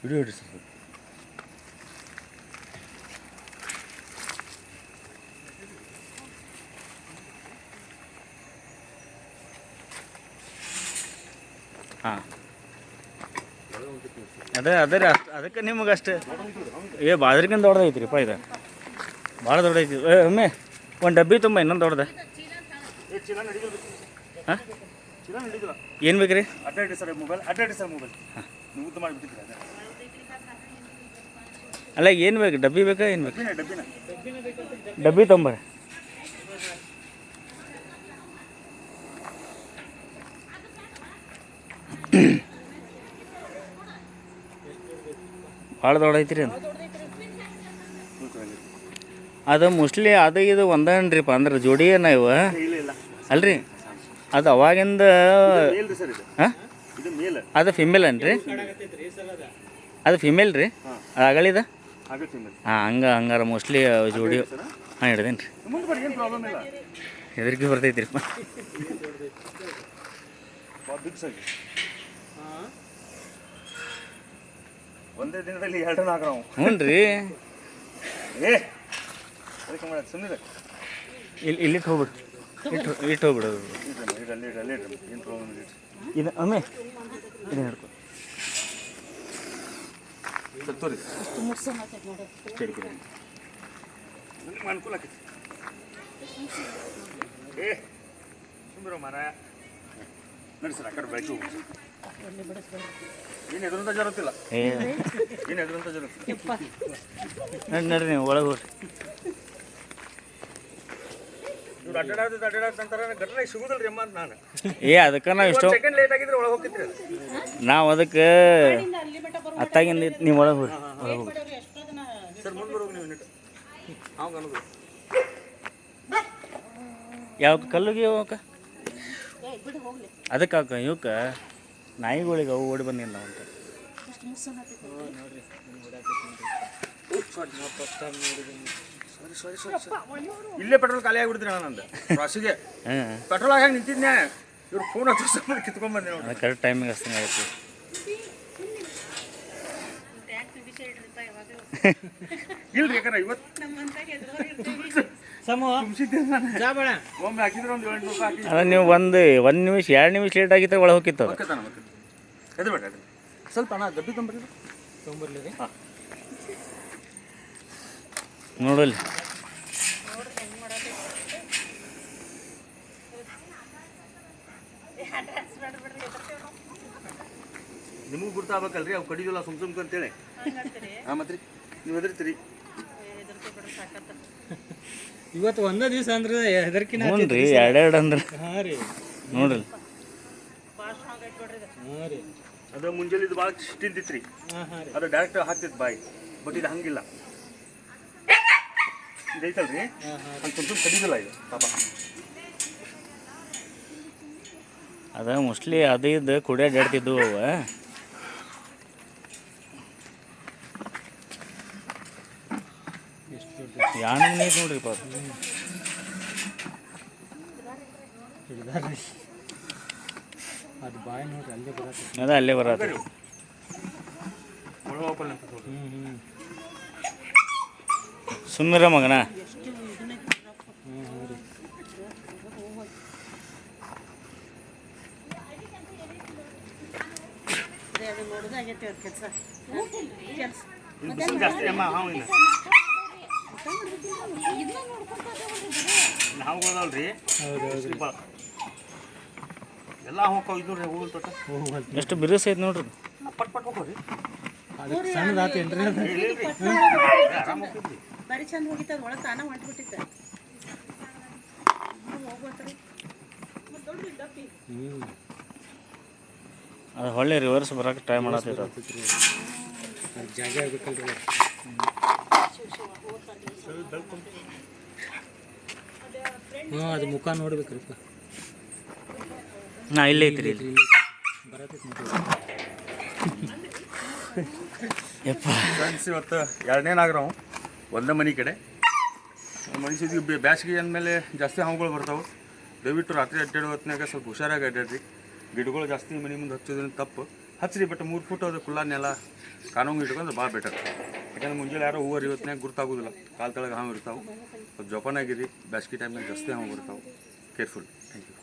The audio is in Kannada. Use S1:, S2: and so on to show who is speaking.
S1: ವಿಡಿಯೋ ಹಿಡಿ ಸರ್ ಹಾಂ ಅದೇ ಅದೇ ರೀ ಅಷ್ಟು ಅದಕ್ಕೆ ನಿಮಗೆ ಅಷ್ಟು ಏ ಬಾದ್ರಿಗಿಂತ ದೊಡ್ಡದೈತಿ ರೀಪ್ಪ ಇದು ಭಾಳ ದೊಡ್ಡದೈತಿ ಏ ಒಮ್ಮೆ ಒಂದು ಡಬ್ಬಿ ತುಂಬ ಇನ್ನೊಂದು ದೊಡ್ಡದ ಹಾಂ? ಏನು ಬೇಕು ರೀ
S2: ಅಡ್ಡಾಡಿ ಸರ್ ಮೊಬೈಲ್ ಅಡ್ಡಾಡಿ ಸರ್ ಮೊಬೈಲ್ ಮಾಡಿಬಿಟ್ಟಿದ್ರೆ
S1: ಅಲ್ಲ ಏನು ಬೇಕು? ಡಬ್ಬಿ ಬೇಕಾ ಏನು ಬೇಕು? ಡಬ್ಬಿ ತೊಂಬರ್ರಿ. ಭಾಳ ದೊಡ್ಡ ಐತ್ರಿ ಅದು. ಅದು ಮೋಸ್ಟ್ಲಿ ಅದು ಇದು ಒಂದನ್ರಿಪ್ಪ ಅಂದ್ರೆ ಜೋಡಿ ಏನ ಇವ? ಅಲ್ರಿ? ಅದು ಅವಾಗಿಂದ ಹಾಂ? ಅದು ಫಿಮೇಲ್ ಅನ್ರಿ ಅದು ಫಿಮೇಲ್ ರೀ? ಅಗಳಿದ ಹಾಂ ಹಂಗೆ ಹಂಗಾರ ಮೋಸ್ಟ್ಲಿ ಜೋಡಿ ಹಾಂ. ಹಿಡ್ದೇನು ರೀ
S2: ಮುಂದೆ ಬರ್ರಿ ಏನು ಪ್ರಾಬ್ಲಮ್ ಇಲ್ಲ.
S1: ಹೆದರಿಕೆ ಬರ್ತೈತಿ ರೀ
S2: ಭಾಳ ಬಿಗ್ ಸೈಜ್ ಒಂದೇ ದಿನದಲ್ಲಿ ಎರಡು ನಾಲ್ಕು
S1: ಹ್ಞೂ ರೀ
S2: ಏ ಅದಕ್ಕೆ ಸುಮ್ಮನೆ
S1: ಇಲ್ಲಿ ಇಲ್ಲಿಟ್ಟು ಹೋಗ್ಬಿಡು ಇಟ್ಟು ಇಟ್ಟು ಹೋಗ್ಬಿಡು
S2: ಇಡ್ರಿ ಅಲ್ಲಿ ಇಡ್ರಿ ಅಲ್ಲಿ ಇಡ್ರಿ ಏನು ಪ್ರಾಬ್ಲಮ್ ಇಲ್ಲ ಇಡ್ರಿ
S1: ಇದು ಅಮ್ಮೆ ಇದು ಹಿಡ್ಕೊ
S2: ತೋರಿ ಅನುಕೂಲ ಆಕೈತಿ. ಏ ಸುಮ್ಮನೆ ಮರ ನೋಡಿ ಸರ್ ಆ ಕಡೆ ಬೆಳಗ್ಗೆ ಹೋಗಿ ಏನು ಎದುರಂತ ಜರುತ್ತಿಲ್ಲ
S1: ಏ.
S2: ಏನು ಎದುರಂತ ಜರುತ್ತಿಲ್ಲ
S1: ನಡಿ ನಡ್ರಿ ನೀವು ಒಳಗೆ ಹೋಗ್ರಿ.
S2: ಇವ್ರು ಅಡ್ಡಾಡೋದು ಅಡ್ಡಾಡೋದು ಅಂತಾರ ಘಟನೆ ಸಿಗುದಿಲ್ಲ ರೀ ಅಮ್ಮ ಅಂತ ನಾನು.
S1: ಏ ಅದಕ್ಕೆ ನಾವು ಇಷ್ಟು
S2: ಸೆಕೆಂಡ್ ಲೇಟ್ ಆಗಿದ್ರೆ ಒಳಗೆ ಹೋಗ್ತಿದ್ರಿ
S1: ನಾವು ಅದಕ್ಕೆ ಅತ್ತಾಗಿಂದ ಇತ್ತು ನೀವು ಒಳಗೆ
S2: ಸರ್ ಮುಂದೆ ಬರೋಗಿ ನೀವು ನಿಟ್ಟು ಅವಾಗ ಅನ್ನೋದು
S1: ಯಾವ ಕಲ್ಲುಗೆ ಅವಕ್ಕ ಅದಕ್ಕೆ ಅಕ್ಕ ಇವಕ್ಕೆ ನಾಯಿಗಳಿಗೆ ಅವು ಓಡಿ ಬಂದಿಲ್ಲ ನಾವು ಅಂತ
S2: ಇಲ್ಲೇ ಪೆಟ್ರೋಲ್ ಖಾಲಿ ಆಗಿಬಿಡ್ತೀನಿ ನಾನು ರಾಸಿಗೆ ಪೆಟ್ರೋಲ್ ಆಗಾಗ ನಿಂತಿದ್ನೆ. ಇವ್ರು ಫೋನ್ ಹಚ್ಚಿ ಕಿತ್ಕೊಂಡ್ ಬಂದೆ ನೋಡಿ
S1: ಅದು ಕರೆಕ್ಟ್ ಟೈಮಿಗೆ ಅಷ್ಟೇ ಆಯ್ತು.
S2: ಇಲ್ರಿ ಯಾಕಂದ್ರೆ ಇವತ್ತು ಒಮ್ಮೆ ಹಾಕಿದ್ರೆ ಒಂದು ಏಳು ರೂಪಾಯಿ ಹಾಕಿ.
S1: ನೀವು ಒಂದು ಒಂದು ನಿಮಿಷ ಎರಡು ನಿಮಿಷ ಲೇಟ್ ಆಗಿತ್ತು ಒಳಗೆ ಹೋಗಿತ್ತು.
S2: ಸ್ವಲ್ಪ ಅಣ್ಣ ಡಬ್ಬಿ ತೊಂಬರ್ಲಿ ತೊಂಬರ್ಲಿ ಹಾಂ.
S1: ನೋಡಲ್ಲಿ.
S2: ನಿಮಗೂ ಗುರ್ತಾಗಬೇಕಲ್ರಿ? ಅವು ಕಡಿದಿಲ್ಲ ಸುಮ್ ಸುಮ್ಕ ಅಂತೇಳಿ. ಹಾಂ ಮತ್ತೆ ರೀ ನೀವು ಹೆದರ್ತೀರಿ?
S3: ಇವತ್ತು ಒಂದೇ ದಿವಸ ಅಂದ್ರೆ ಹೆದರ್ಕಿನ
S1: ನೋಡ್ರಿ ಎರಡೆರಡು ಅಂದ್ರೆ.
S3: ಹಾಂ ರೀ.
S1: ನೋಡ್ರಿ
S3: ಹಾಂ ರೀ.
S2: ಅದು ಮುಂಜಾನೆ ಇದು ಭಾಳ ತಿಂತಿತ್ತು ರೀ
S3: ಹಾಂ ಹಾಂ ರೀ.
S2: ಅದು ಡೈರೆಕ್ಟ್ ಹಾಕ್ತಿತ್ತು ಬಾಯಿ ಬಟ್ ಇದು ಹಂಗಿಲ್ಲ. ಇದೈತಲ್ರಿ ಕಡಿದಿಲ್ಲ ಇದು. ಪಾಪ.
S1: ಅದ ಮೋಸ್ಟ್ಲಿ ಅದು ಇದು ಕುಡಿಯ ಅಡ್ಡಾಡ್ತಿದ್ವು ಅವ ಯಾಣ ನೀರು ನೋಡ್ರಿ ಪಾಪ
S3: ಅದು ಬಾಯಿ ನೋಡ್ರಿ ಅಲ್ಲೇ ಬರ
S1: ಅದ ಅಲ್ಲೇ ಬರತ್ತೆ.
S3: ಹ್ಞೂ ಹ್ಞೂ
S1: ಸುಮ್ಮಿರ ಮಗನ
S3: ಹ್ಞೂ ಹ್ಞೂ ರೀ
S2: ಇನ್ನು ಬಿಸಿಲು ಜಾಸ್ತಿ ಅಮ್ಮ ಹಾವು ಇನ್ನು ಇನ್ನು ಹಾವು ಹೋದವಲ್ರಿ
S3: ಹೌದು
S2: ಮಗನ. ಭಾಳ ಎಲ್ಲ ಹೂವಿನ ತೋಟ
S1: ಎಷ್ಟು ಬಿರುಸ ಐತೆ ನೋಡ್ರಿ.
S2: ಪಟ್ ಪಟ್ ಹೋಗೋರಿ.
S3: ಅದಕ್ಕೆ ಸಣ್ಣದಾತೇನ್ರಿ ಅದು?
S2: ಆರಾಮ ಹೋಗ್ತಿದ್ರಿ
S4: ಬರೀ ಚಂದ ಹೋಗಿತ್ತು ಅದು ಒಳಗೆ ತಾನ ಹೊಂಟ್ಬಿಟ್ಟಿತ್ತು
S1: ಅದು ಹೊಳ್ಳಿ ರಿವರ್ಸ್ ಬರಕ್ಕೆ ಟ್ರೈ ಮಾಡತ್ತೈತೆ
S3: ಜಾಗ ಆಗ್ಬೇಕಲ್ರಿ ಅದು. ಹ್ಞೂ ಅದು ಮುಖ ನೋಡ್ಬೇಕ್ರಿಪ್ಪ
S1: ನಾ ಇಲ್ಲೇ ಐತ್ರಿ ಇಲ್ಲಿ.
S3: ಇಲ್ಲಿ ಬರತೈತಿ
S1: ಯಪ್ಪ.
S2: ಫ್ರೆಂಡ್ಸ್ ಇವತ್ತು ಎರಡನೇ ನಾಗರಾವು ಒಂದೇ ಮನೆ ಕಡೆ. ಮನುಷ್ಯದಿಗೆ ಬೇಸಿಗೆ ಅಂದಮೇಲೆ ಜಾಸ್ತಿ ಹಾವುಗಳು ಬರ್ತಾವೆ. ದಯವಿಟ್ಟು ರಾತ್ರಿ ಅಡ್ಡಾಡೋ ಹೊತ್ತಿನಾಗ ಸ್ವಲ್ಪ ಹುಷಾರಾಗಿ ಅಡ್ಡಾಡ್ರಿ ಗಿಡಗಳು ಜಾಸ್ತಿ ಮನೆ ಮುಂದೆ ಹಚ್ಚೋದ್ರಿಂದ ತಪ್ಪು. ಹಚ್ಚಿರಿ ಬಟ್ ಮೂರು ಫೂಟ್ ಅದು ಕುಲ್ಲ ನೆಲ ಕಾನೂನು ಇಟ್ಕೊಂಡ್ರೆ ಭಾಳ ಬೆಟರ್ ಯಾಕಂದ್ರೆ ಮುಂಜಾನೆ ಯಾರೋ ಹೂವು ಇವತ್ತಿನಾಗ ಗುರ್ತಾಗೋದಿಲ್ಲ. ಕಾಲು ತಳಗೆ ಹಾವು ಇರ್ತಾವೆ. ಸ್ವಲ್ಪ ಜೋಪಾನಾಗಿರಿ. ಬ್ಯಾಸ್ಗಿ ಟೈಮ್ನಾಗ ಜಾಸ್ತಿ ಹಾವು ಬರ್ತಾವೆ. Careful thank you